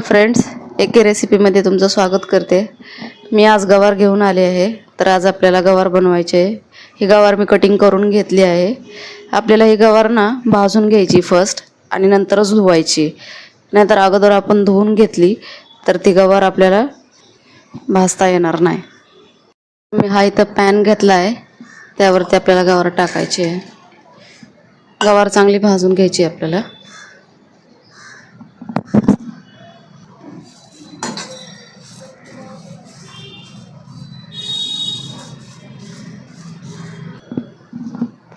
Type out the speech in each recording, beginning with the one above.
Friends एके रेसिपीमध्ये तुमचं स्वागत करते. मी आज गवार घेऊन आले आहे. तर आज आपल्याला गवार बनवायचे आहे. ही गवार मी कटिंग करून घेतली आहे. आपल्याला ही गवार ना भाजून घ्यायची फर्स्ट आणि नंतरच धुवायची. नाहीतर अगोदर आपण धुवून घेतली तर ती गवार आपल्याला भाजता येणार नाही. मी हा इथं पॅन घेतला आहे. त्यावरती आपल्याला गवार टाकायची आहे. गवार चांगली भाजून घ्यायची आहे आपल्याला.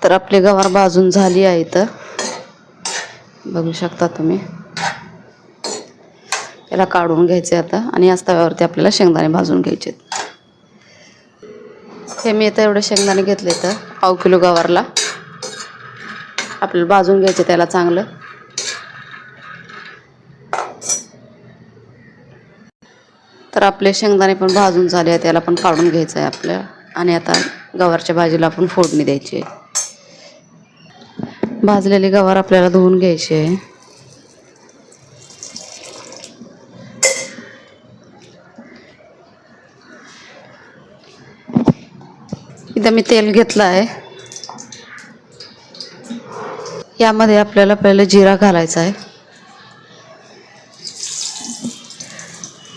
तर आपली गवार भाजून झाली आहे इथं. बघू शकता तुम्ही. याला काढून घ्यायचे आता आणि याच तव्यावरती आपल्याला शेंगदाणे भाजून घ्यायचे हे मी इथं एवढे शेंगदाणे घेतले तर पाव किलो गवारला. आपल्याला भाजून घ्यायचे त्याला चांगलं. तर आपले शेंगदाणे पण भाजून झाले त्याला पण काढून घ्यायचं आहे आपल्या. आणि आता गवारच्या भाजीला आपण फोडणी द्यायची आहे. भाजलेली गवार आपल्याला धुवून घ्यायची आहे. इथं मी तेल घेतलं आहे. यामध्ये आपल्याला पहिलं जिरा घालायचा आहे.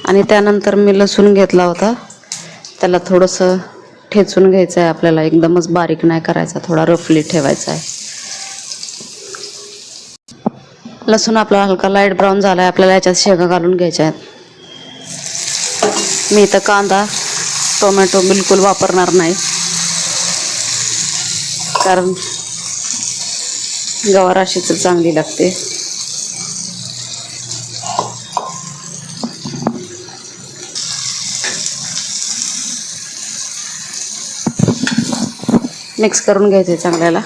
आणि त्यानंतर मी लसूण घेतला होता. त्याला थोडंसं ठेचून घ्यायचं आहे. आपल्याला एकदमच बारीक नाही करायचा थोडा रफली ठेवायचा आहे. लसूण आपला हलका लाइट ब्राऊन झाला आहे आपल्याला याच्यात शेंगा घालून घ्यायच्या आहेत. मी इथं कांदा टोमॅटो बिलकुल वापरणार नाही. कारण गवाराशीच चांगली लागते. मिक्स करून घ्यायचे चांगल्याला.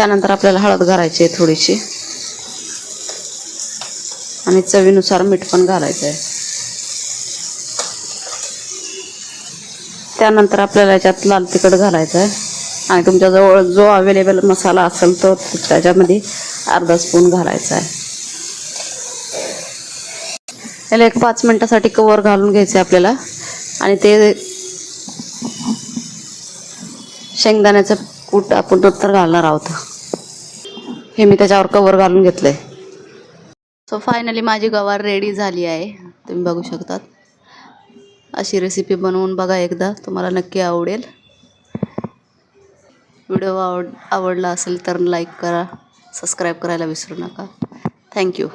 त्यानंतर आपल्याला हळद घालायची आहे थोडीशी. आणि चवीनुसार मीठ पण घालायचं आहे. त्यानंतर आपल्याला याच्यात लाल तिखट घालायचं आहे. आणि तुमच्याजवळ जो अवेलेबल मसाला असेल तो त्याच्यामध्ये अर्धा स्पून घालायचा आहे. याला एक पाच मिनटासाठी कवर घालून घ्यायचं आहे आपल्याला. आणि ते शेंगदाण्याचं कूट आपण तर घालणार आहोत. हे मी त्याच्यावर कवर घालून घेतलंय. सो फायनली माझी गवार रेडी झाली आहे. तुम्ही बघू शकतात. अशी रेसिपी बनवून बघा एकदा. तुम्हाला नक्की आवडेल. व्हिडिओ आवड आवडला असेल तर लाईक करा सबस्क्राईब करायला विसरू नका. थँक्यू